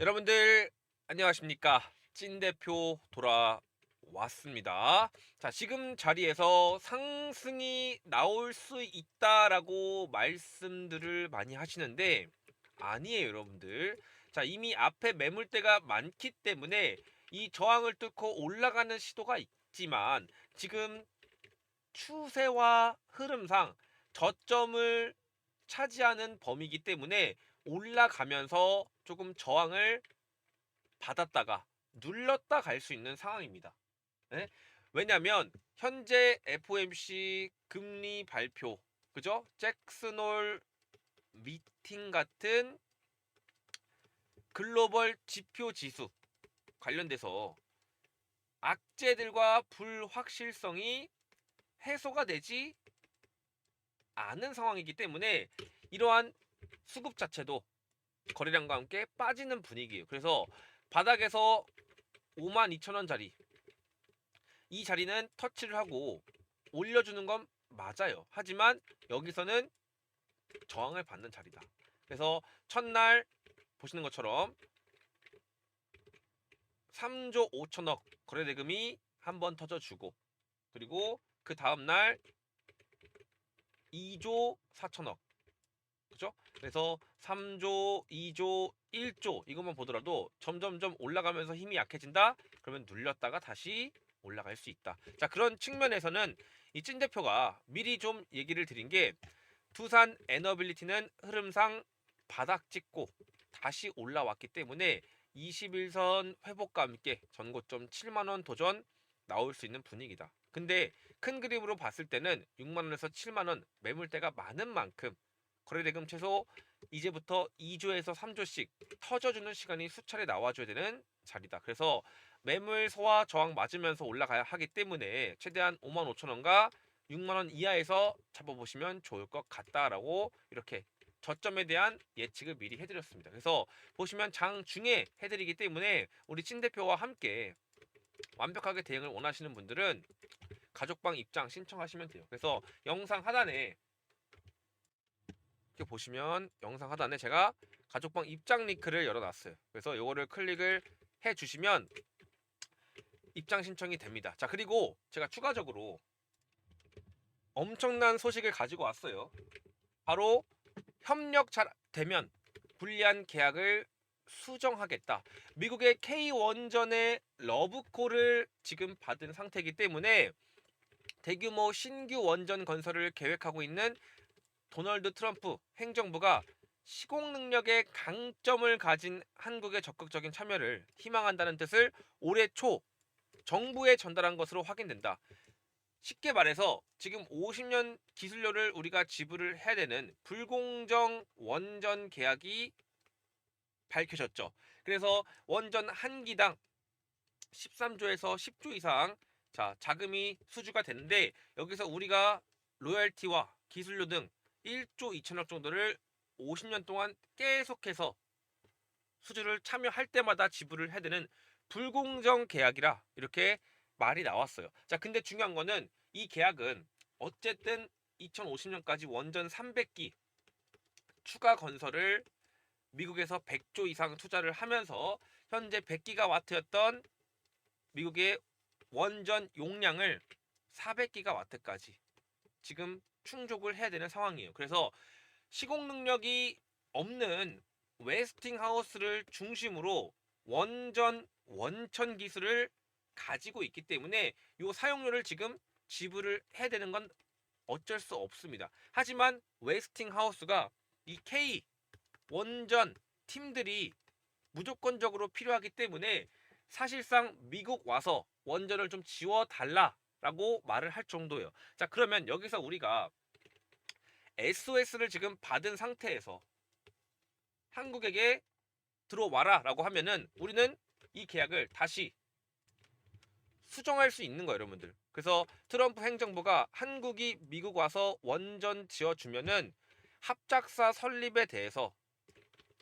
여러분들 안녕하십니까 찐 대표 돌아왔습니다. 자 지금 자리에서 상승이 나올 수 있다라고 말씀들을 많이 하시는데 아니에요 여러분들. 자 이미 앞에 매물대가 많기 때문에 이 저항을 뚫고 올라가는 시도가 있지만 지금 추세와 흐름상 저점을 차지하는 범위이기 때문에 올라가면서 조금 저항을 받았다가 눌렀다 갈 수 있는 상황입니다. 네? 왜냐하면 현재 FOMC 금리 발표, 그죠? 잭슨홀 미팅 같은 글로벌 지표 지수 관련돼서 악재들과 불확실성이 해소가 되지 않은 상황이기 때문에 이러한 수급 자체도 거래량과 함께 빠지는 분위기예요. 그래서 바닥에서 52,000원 자리 이 자리는 터치를 하고 올려주는 건 맞아요. 하지만 여기서는 저항을 받는 자리다. 그래서 첫날 보시는 것처럼 3조 5천억 거래 대금이 한 번 터져주고 그리고 그 다음날 2조 4천억 그죠? 그래서 3조, 2조, 1조 이것만 보더라도 점점점 올라가면서 힘이 약해진다. 그러면 눌렸다가 다시 올라갈 수 있다. 자 그런 측면에서는 이 찐 대표가 미리 좀 얘기를 드린 게 두산 에너빌리티는 흐름상 바닥 찍고 다시 올라왔기 때문에 21선 회복과 함께 전고점 7만원 도전 나올 수 있는 분위기다. 근데 큰 그림으로 봤을 때는 6만원에서 7만원 매물대가 많은 만큼 거래대금 최소 이제부터 2조에서 3조씩 터져주는 시간이 수차례 나와줘야 되는 자리다. 그래서 매물 소화 저항 맞으면서 올라가야 하기 때문에 최대한 5만 5천 원과 6만 원 이하에서 잡아보시면 좋을 것 같다라고 이렇게 저점에 대한 예측을 미리 해드렸습니다. 그래서 보시면 장 중에 해드리기 때문에 우리 찐 대표와 함께 완벽하게 대응을 원하시는 분들은 가족방 입장 신청하시면 돼요. 그래서 영상 하단에 이렇게 보시면 영상 하단에 제가 가족방 입장 링크를 열어놨어요. 그래서 요거를 클릭을 해주시면 입장 신청이 됩니다. 자 그리고 제가 추가적으로 엄청난 소식을 가지고 왔어요. 바로 협력 잘 되면 불리한 계약을 수정하겠다. 미국의 K 원전의 러브콜을 지금 받은 상태이기 때문에 대규모 신규 원전 건설을 계획하고 있는 도널드 트럼프 행정부가 시공 능력의 강점을 가진 한국의 적극적인 참여를 희망한다는 뜻을 올해 초 정부에 전달한 것으로 확인된다. 쉽게 말해서 지금 50년 기술료를 우리가 지불을 해야 되는 불공정 원전 계약이 밝혀졌죠. 그래서 원전 한 기당 13조에서 10조 이상 자 자금이 수주가 되는데 여기서 우리가 로열티와 기술료 등 1조 2천억 정도를 50년 동안 계속해서 수주를 참여할 때마다 지불을 해야 되는 불공정 계약이라 이렇게 말이 나왔어요. 자, 근데 중요한 거는 이 계약은 어쨌든 2050년까지 원전 300기 추가 건설을 미국에서 100조 이상 투자를 하면서 현재 100기가와트였던 미국의 원전 용량을 400기가와트까지 지금 충족을 해야 되는 상황이에요. 그래서 시공 능력이 없는 웨스팅하우스를 중심으로 원전 원천 기술을 가지고 있기 때문에 이 사용료를 지금 지불을 해야 되는 건 어쩔 수 없습니다. 하지만 웨스팅하우스가 이 K 원전 팀들이 무조건적으로 필요하기 때문에 사실상 미국 와서 원전을 좀 지워 달라라고 말을 할 정도예요. 자, 그러면 여기서 우리가 SOS를 지금 받은 상태에서 한국에게 들어와라 라고 하면은 우리는 이 계약을 다시 수정할 수 있는 거예요, 여러분들. 그래서 트럼프 행정부가 한국이 미국 와서 원전 지어주면은 합작사 설립에 대해서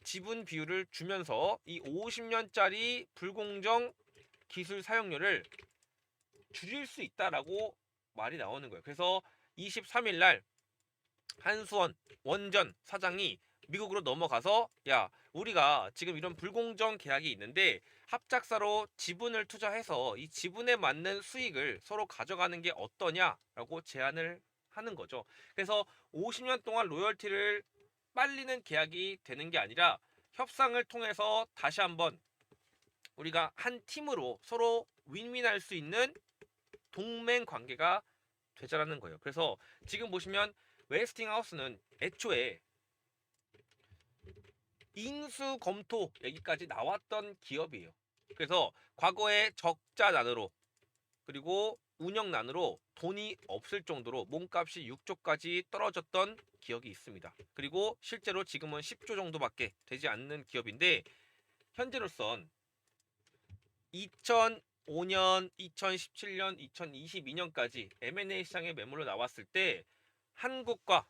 지분 비율을 주면서 이 50년짜리 불공정 기술 사용료를 줄일 수 있다라고 말이 나오는 거예요. 그래서 23일 날 한수원 원전 사장이 미국으로 넘어가서 야 우리가 지금 이런 불공정 계약이 있는데 합작사로 지분을 투자해서 이 지분에 맞는 수익을 서로 가져가는 게 어떠냐라고 제안을 하는 거죠. 그래서 50년 동안 로열티를 빨리는 계약이 되는 게 아니라 협상을 통해서 다시 한번 우리가 한 팀으로 서로 윈윈할 수 있는 동맹 관계가 되자라는 거예요. 그래서 지금 보시면 웨스팅하우스는 애초에 인수 검토 얘기까지 나왔던 기업이에요. 그래서 과거에 적자난으로 그리고 운영난으로 돈이 없을 정도로 몸값이 6조까지 떨어졌던 기억이 있습니다. 그리고 실제로 지금은 10조 정도밖에 되지 않는 기업인데 현재로선 2005년, 2017년, 2022년까지 M&A 시장에 매물로 나왔을 때 한국과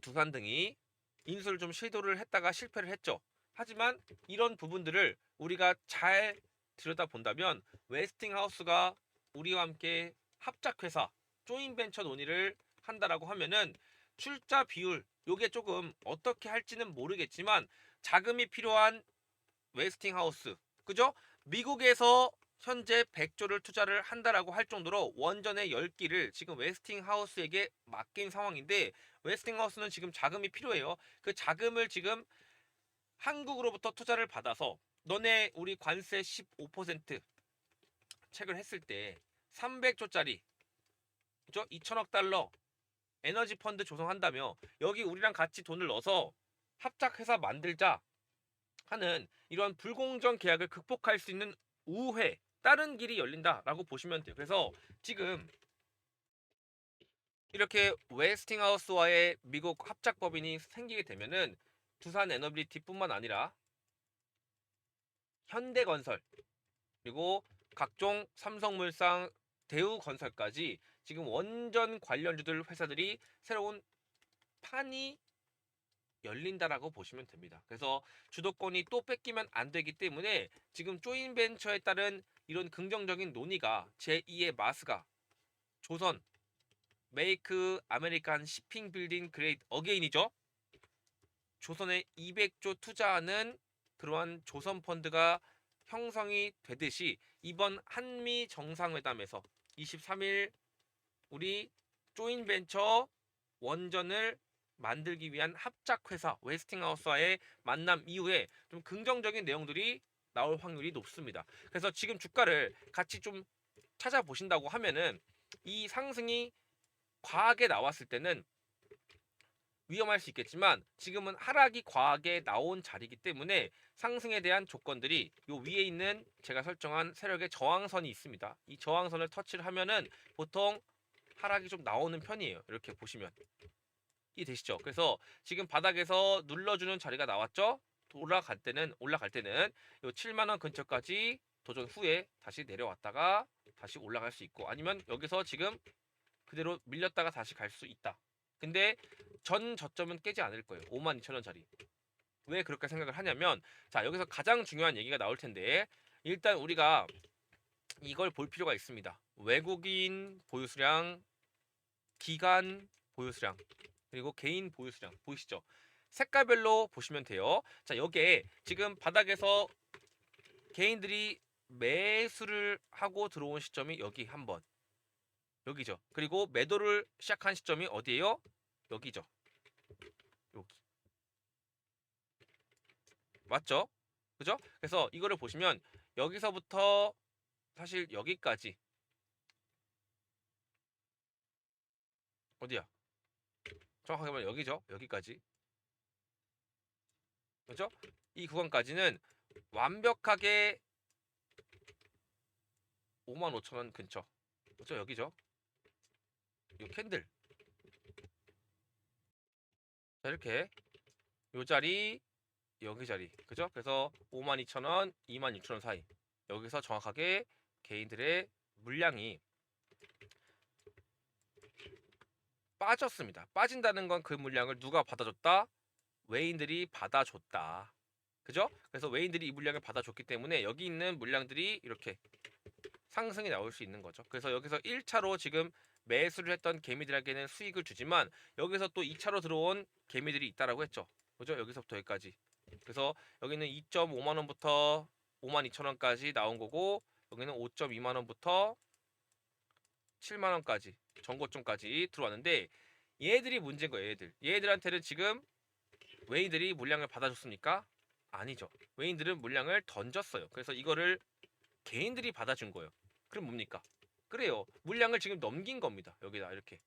두산 등이 인수를 좀 시도를 했다가 실패를 했죠. 하지만 이런 부분들을 우리가 잘 들여다본다면 웨스팅하우스가 우리와 함께 합작회사 조인벤처 논의를 한다라고 하면은 출자 비율 요게 조금 어떻게 할지는 모르겠지만 자금이 필요한 웨스팅하우스 그죠? 미국에서 현재 100조를 투자를 한다라고 할 정도로 원전의 10기를 지금 웨스팅하우스에게 맡긴 상황인데 웨스팅하우스는 지금 자금이 필요해요. 그 자금을 지금 한국으로부터 투자를 받아서 너네 우리 관세 15% 책을 했을 때 300조짜리 그죠? 2천억 달러 에너지 펀드 조성한다며 여기 우리랑 같이 돈을 넣어서 합작 회사 만들자 하는 이런 불공정 계약을 극복할 수 있는 우회 다른 길이 열린다라고 보시면 돼요. 그래서 지금 이렇게 웨스팅하우스와의 미국 합작 법인이 생기게 되면은 두산 에너빌리티뿐만 아니라 현대건설 그리고 각종 삼성물산 대우건설까지 지금 원전 관련주들 회사들이 새로운 판이 열린다라고 보시면 됩니다. 그래서 주도권이 또 뺏기면 안 되기 때문에 지금 조인벤처에 따른 이런 긍정적인 논의가 제2의 마스가 조선 메이크 아메리칸 시핑 빌딩 그레이트 어게인이죠. 조선에 200조 투자하는 그러한 조선 펀드가 형성이 되듯이 이번 한미 정상회담에서 23일 우리 조인벤처 원전을 만들기 위한 합작회사 웨스팅하우스와의 만남 이후에 좀 긍정적인 내용들이 나올 확률이 높습니다. 그래서 지금 주가를 같이 좀 찾아보신다고 하면은 이 상승이 과하게 나왔을 때는 위험할 수 있겠지만 지금은 하락이 과하게 나온 자리이기 때문에 상승에 대한 조건들이 요 위에 있는 제가 설정한 세력의 저항선이 있습니다. 이 저항선을 터치를 하면은 보통 하락이 좀 나오는 편이에요. 이렇게 보시면 이 되시죠. 그래서 지금 바닥에서 눌러주는 자리가 나왔죠. 올라갈 때는 올라갈 때는 요 7만 원 근처까지 도전 후에 다시 내려왔다가 다시 올라갈 수 있고 아니면 여기서 지금 그대로 밀렸다가 다시 갈 수 있다. 근데 전 저점은 깨지 않을 거예요. 5만 2천 원짜리. 왜 그렇게 생각을 하냐면 자 여기서 가장 중요한 얘기가 나올 텐데 일단 우리가 이걸 볼 필요가 있습니다. 외국인 보유 수량, 기간 보유 수량, 그리고 개인 보유 수량 보이시죠? 색깔별로 보시면 돼요. 자 여기에 지금 바닥에서 개인들이 매수를 하고 들어온 시점이 여기 한 번 여기죠. 그리고 매도를 시작한 시점이 어디예요? 여기죠. 여기. 맞죠? 그죠? 그래서 이거를 보시면 여기서부터 사실 여기까지 어디야? 정확하게 말하면 여기죠. 여기까지. 그죠? 이 구간까지는 완벽하게 55,000원 근처. 그죠? 여기죠. 이 캔들. 자, 이렇게 요 자리 여기 자리. 그죠? 그래서 52,000원, 26,000원 사이. 여기서 정확하게 개인들의 물량이 빠졌습니다. 빠진다는 건 그 물량을 누가 받아줬다? 외인들이 받아줬다. 그죠? 그래서 외인들이 이 물량을 받아줬기 때문에 여기 있는 물량들이 이렇게 상승이 나올 수 있는 거죠. 그래서 여기서 1차로 지금 매수를 했던 개미들에게는 수익을 주지만 여기서 또 2차로 들어온 개미들이 있다라고 했죠. 그죠? 여기서부터 여기까지. 그래서 여기는 2.5만 원부터 5만 2천 원까지 나온 거고 여기는 5.2만 원부터 7만 원까지 전고점까지 들어왔는데 얘들이 문제인 거예요. 얘들. 얘들한테는 지금 웨이들이 물량을 받아줬습니까? 아니죠. 웨인들은 물량을 던졌어요. 그래서 이거를 개인들이 받아준 거예요. 그럼 뭡니까? 그래요. 물량을 지금 넘긴 겁니다. 여기다 이렇게.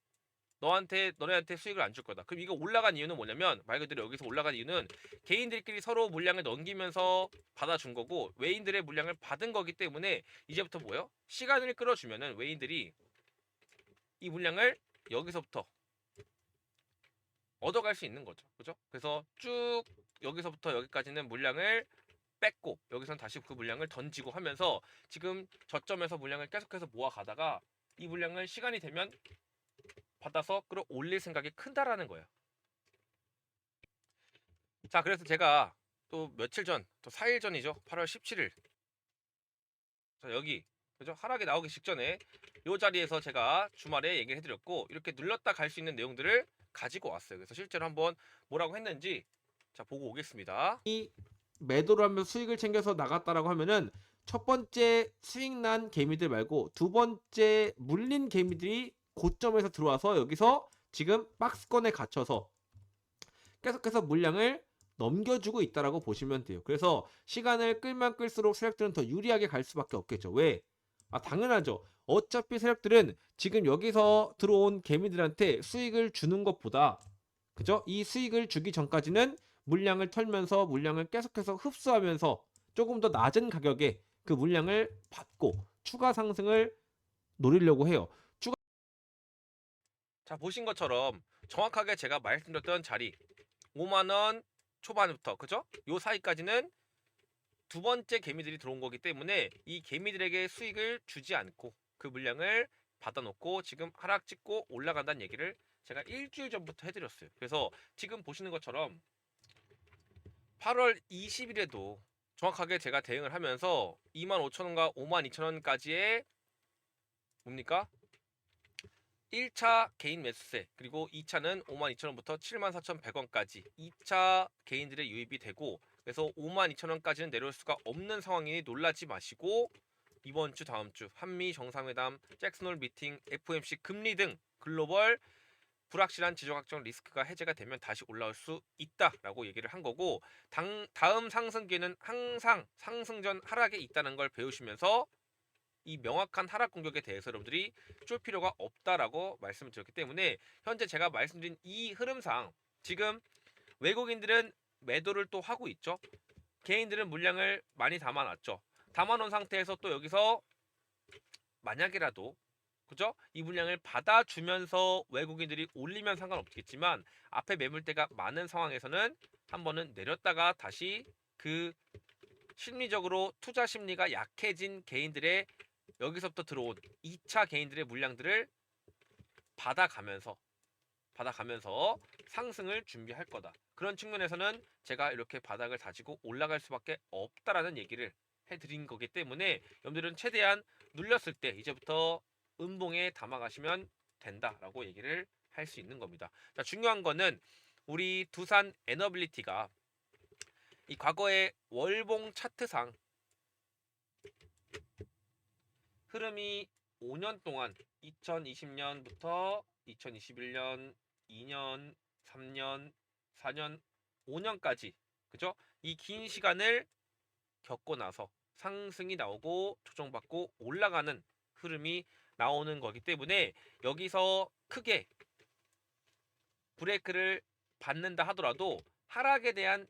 너한테 너네한테 수익을 안 줄 거다. 그럼 이거 올라간 이유는 뭐냐면 말 그대로 여기서 올라간 이유는 개인들끼리 서로 물량을 넘기면서 받아준 거고 외인들의 물량을 받은 거기 때문에 이제부터 뭐요? 시간을 끌어주면은 외인들이 이 물량을 여기서부터 얻어갈 수 있는 거죠. 그죠? 그래서 쭉 여기서부터 여기까지는 물량을 뺐고 여기선 다시 그 물량을 던지고 하면서 지금 저점에서 물량을 계속해서 모아가다가 이 물량을 시간이 되면 받아서 끌어올릴 생각이 큰다라는 거예요. 자, 그래서 제가 또 며칠 전, 또 4일 전이죠. 8월 17일. 자, 여기 그죠? 하락이 나오기 직전에 이 자리에서 제가 주말에 얘기를 해드렸고 이렇게 눌렀다 갈 수 있는 내용들을 가지고 왔어요. 그래서 실제로 한번 뭐라고 했는지 자 보고 오겠습니다. 이 매도를 하면서 수익을 챙겨서 나갔다라고 하면은 첫 번째 수익 난 개미들 말고 두 번째 물린 개미들이 고점에서 들어와서 여기서 지금 박스권에 갇혀서 계속해서 물량을 넘겨주고 있다라고 보시면 돼요. 그래서 시간을 끌면 끌수록 세력들은 더 유리하게 갈 수밖에 없겠죠. 왜? 아 당연하죠. 어차피 세력들은 지금 여기서 들어온 개미들한테 수익을 주는 것보다 그죠? 이 수익을 주기 전까지는 물량을 털면서 물량을 계속해서 흡수하면서 조금 더 낮은 가격에 그 물량을 받고 추가 상승을 노리려고 해요. 추가 자 보신 것처럼 정확하게 제가 말씀드렸던 자리 5만 원 초반부터 그죠? 요 사이까지는 두 번째 개미들이 들어온 거기 때문에 이 개미들에게 수익을 주지 않고 그 물량을 받아놓고 지금 하락 찍고 올라간다는 얘기를 제가 일주일 전부터 해드렸어요. 그래서 지금 보시는 것처럼 8월 20일에도 정확하게 제가 대응을 하면서 25,000원과 52,000원까지의 뭡니까? 1차 개인 매수세 그리고 2차는 52,000원부터 74,100원까지 2차 개인들의 유입이 되고 그래서 52,000원까지는 내려올 수가 없는 상황이니 놀라지 마시고 이번 주 다음 주 한미 정상회담, 잭슨홀 미팅, FOMC 금리 등 글로벌 불확실한 지정학적 리스크가 해제가 되면 다시 올라올 수 있다라고 얘기를 한 거고 당, 다음 상승기는 항상 상승 전 하락에 있다는 걸 배우시면서 이 명확한 하락 공격에 대해서 여러분들이 쫄 필요가 없다라고 말씀을 드렸기 때문에 현재 제가 말씀드린 이 흐름상 지금 외국인들은 매도를 또 하고 있죠. 개인들은 물량을 많이 담아놨죠. 담아놓은 상태에서 또 여기서 만약이라도 그죠? 이 물량을 받아주면서 외국인들이 올리면 상관없겠지만 앞에 매물대가 많은 상황에서는 한 번은 내렸다가 다시 그 심리적으로 투자 심리가 약해진 개인들의 여기서부터 들어온 2차 개인들의 물량들을 받아가면서 받아가면서 상승을 준비할 거다. 그런 측면에서는 제가 이렇게 바닥을 다지고 올라갈 수밖에 없다라는 얘기를 해드린 거기 때문에 여러분들은 최대한 눌렸을 때 이제부터 음봉에 담아가시면 된다라고 얘기를 할 수 있는 겁니다. 자, 중요한 거는 우리 두산 에너빌리티가 이 과거의 월봉 차트상 흐름이 5년 동안 2020년부터 2021년, 2년, 3년, 4년, 5년까지 그죠? 이 긴 시간을 겪고 나서 상승이 나오고 조정받고 올라가는 흐름이 나오는 거기 때문에 여기서 크게 브레이크를 받는다 하더라도 하락에 대한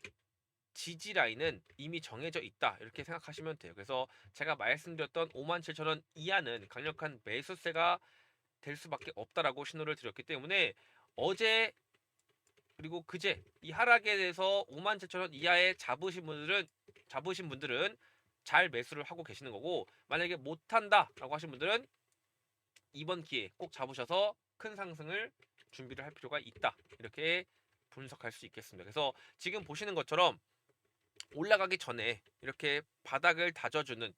지지 라인은 이미 정해져 있다 이렇게 생각하시면 돼요. 그래서 제가 말씀드렸던 57,000원 이하는 강력한 매수세가 될 수밖에 없다라고 신호를 드렸기 때문에 어제 그리고 그제 이 하락에 대해서 57,000원 이하에 잡으신 분들은 잡으신 분들은 잘 매수를 하고 계시는 거고 만약에 못한다라고 하신 분들은 이번 기회에 꼭 잡으셔서 큰 상승을 준비를 할 필요가 있다 이렇게 분석할 수 있겠습니다. 그래서 지금 보시는 것처럼 올라가기 전에 이렇게 바닥을 다져주는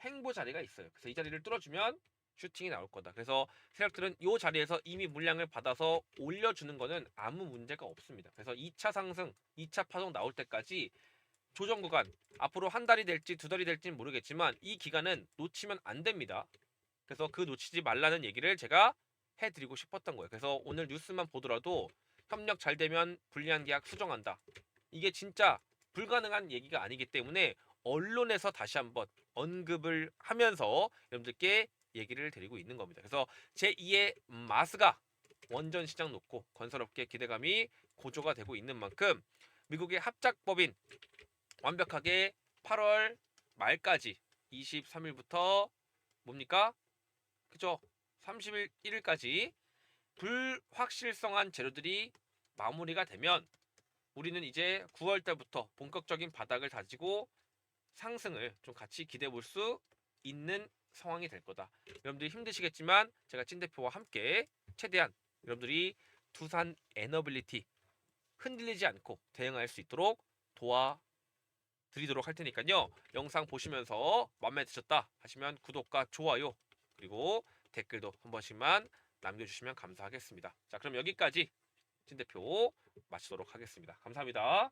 행보 자리가 있어요. 그래서 이 자리를 뚫어주면 슈팅이 나올 거다. 그래서 세력들은 이 자리에서 이미 물량을 받아서 올려주는 거는 아무 문제가 없습니다. 그래서 2차 상승, 2차 파동 나올 때까지 조정 구간 앞으로 한 달이 될지 두 달이 될지는 모르겠지만 이 기간은 놓치면 안 됩니다. 그래서 그 놓치지 말라는 얘기를 제가 해드리고 싶었던 거예요. 그래서 오늘 뉴스만 보더라도 협력 잘 되면 불리한 계약 수정한다. 이게 진짜 불가능한 얘기가 아니기 때문에 언론에서 다시 한번 언급을 하면서 여러분들께 얘기를 드리고 있는 겁니다. 그래서 제2의 마스가 원전 시장 놓고 건설업계 기대감이 고조가 되고 있는 만큼 미국의 합작법인 완벽하게 8월 말까지 23일부터 뭡니까? 그죠? 30일 1일까지 불확실성한 재료들이 마무리가 되면 우리는 이제 9월 달부터 본격적인 바닥을 다지고 상승을 좀 같이 기대해 볼 수 있는 상황이 될 거다. 여러분들이 힘드시겠지만 제가 찐 대표와 함께 최대한 여러분들이 두산 에너빌리티 흔들리지 않고 대응할 수 있도록 도와 드리도록 할 테니까요. 영상 보시면서 마음에 드셨다 하시면 구독과 좋아요 그리고 댓글도 한 번씩만 남겨주시면 감사하겠습니다. 자 그럼 여기까지 찐 대표 마치도록 하겠습니다. 감사합니다.